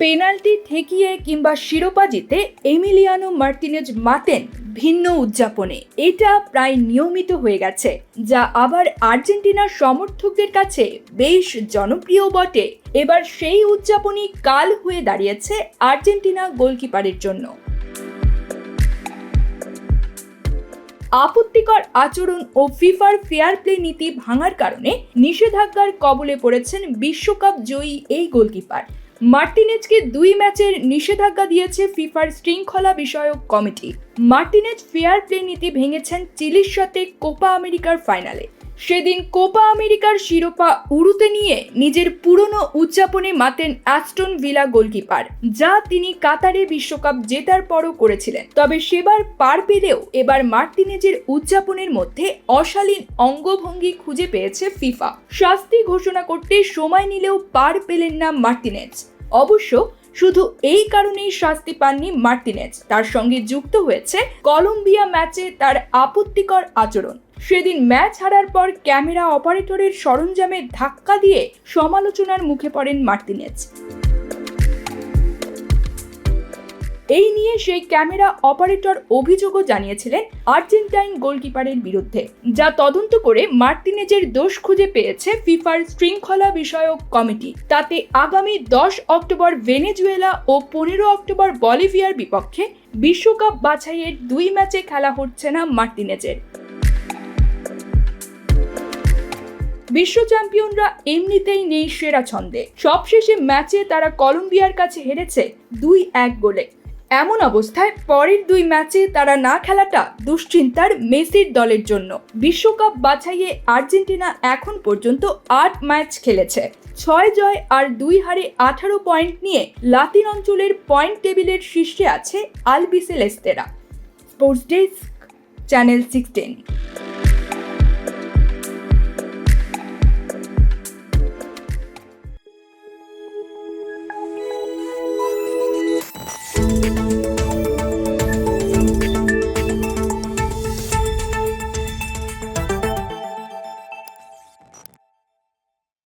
Penalty ঠেকিয়ে কিংবা শিরোপা জিতে এমিলিয়ানো মার্টিনেজ মাতেন ভিন্ন উদযাপনে। এটা প্রায় নিয়মিত হয়ে গেছে, যা আবার আর্জেন্টিনার সমর্থকদের কাছে বেশ জনপ্রিয় বটে। এবার সেই উদযাপনই কাল হয়ে দাঁড়িয়েছে আর্জেন্টিনা গোলকিপারের জন্য। আপত্তিকর আচরণ ও ফিফার ফেয়ার প্লে নীতি ভাঙার কারণে নিষেধাজ্ঞার কবলে পড়েছেন বিশ্বকাপ জয়ী এই গোলকিপার। মার্টিনেজকে দুই ম্যাচের নিষেধাজ্ঞা দিয়েছে ফিফার শৃঙ্খলা বিষয়ক কমিটি। মার্টিনেজ ফেয়ার প্লে নীতি ভেঙেছেন চিলির সাথে কোপা আমেরিকার ফাইনালে। সেদিন কোপা আমেরিকার শিরোপা উড়ুতে নিয়ে নিজের পুরনো উদযাপনে মাতেন অ্যাস্টন ভিলা গোলকিপার, যা তিনি কাতারে বিশ্বকাপ জেতার পরও করেছিলেন। তবে সেবার পার পেলেও এবার মার্টিনেজের উদযাপনের মধ্যে অশালীন অঙ্গভঙ্গি খুঁজে পেয়েছে ফিফা। শাস্তি ঘোষণা করতে সময় নিলেও পার পেলেন না মার্টিনেজ। অবশ্য শুধু এই কারণেই শাস্তি পাননি মার্তিনেজ তার সঙ্গে যুক্ত হয়েছে কলম্বিয়া ম্যাচে তার আপত্তিকর আচরণ। সেদিন ম্যাচ হারার পর ক্যামেরা অপারেটরের সরঞ্জামে ধাক্কা দিয়ে সমালোচনার মুখে পড়েন মার্টিনেজ। এই নিয়ে সেই ক্যামেরা অপারেটর অভিযোগও জানিয়েছিলেন আর্জেন্টাইন গোলকিপারের বিরুদ্ধে, যা তদন্ত করে মার্টিনেজের দোষ খুঁজে পেয়েছে ফিফার শৃঙ্খলা বিষয়ক কমিটি। তাতে আগামী দশ অক্টোবর ভেনেজুয়েলা ও পনেরো অক্টোবর বলিভিয়ার বিপক্ষে বিশ্বকাপ বাছাইয়ের দুই ম্যাচে খেলা হচ্ছে না মার্টিনেজের। বিশ্ব চ্যাম্পিয়নরা এমনিতেই নেই সেরা ছন্দে। সবশেষে ম্যাচে তারা কলম্বিয়ার কাছে হেরেছে দুই এক গোলে। এমন অবস্থায় পরের দুই ম্যাচে তারা না খেলাটা দুশ্চিন্তার মেসির দলের জন্য। বিশ্বকাপ বাছাইয়ে আর্জেন্টিনা এখন পর্যন্ত আট ম্যাচ খেলেছে। ছয় জয় আর দুই হারে আঠারো পয়েন্ট নিয়ে লাতিন অঞ্চলের পয়েন্ট টেবিলের শীর্ষে আছে আলবিসেলেস্তেরা। Sports desk, channel sixteen.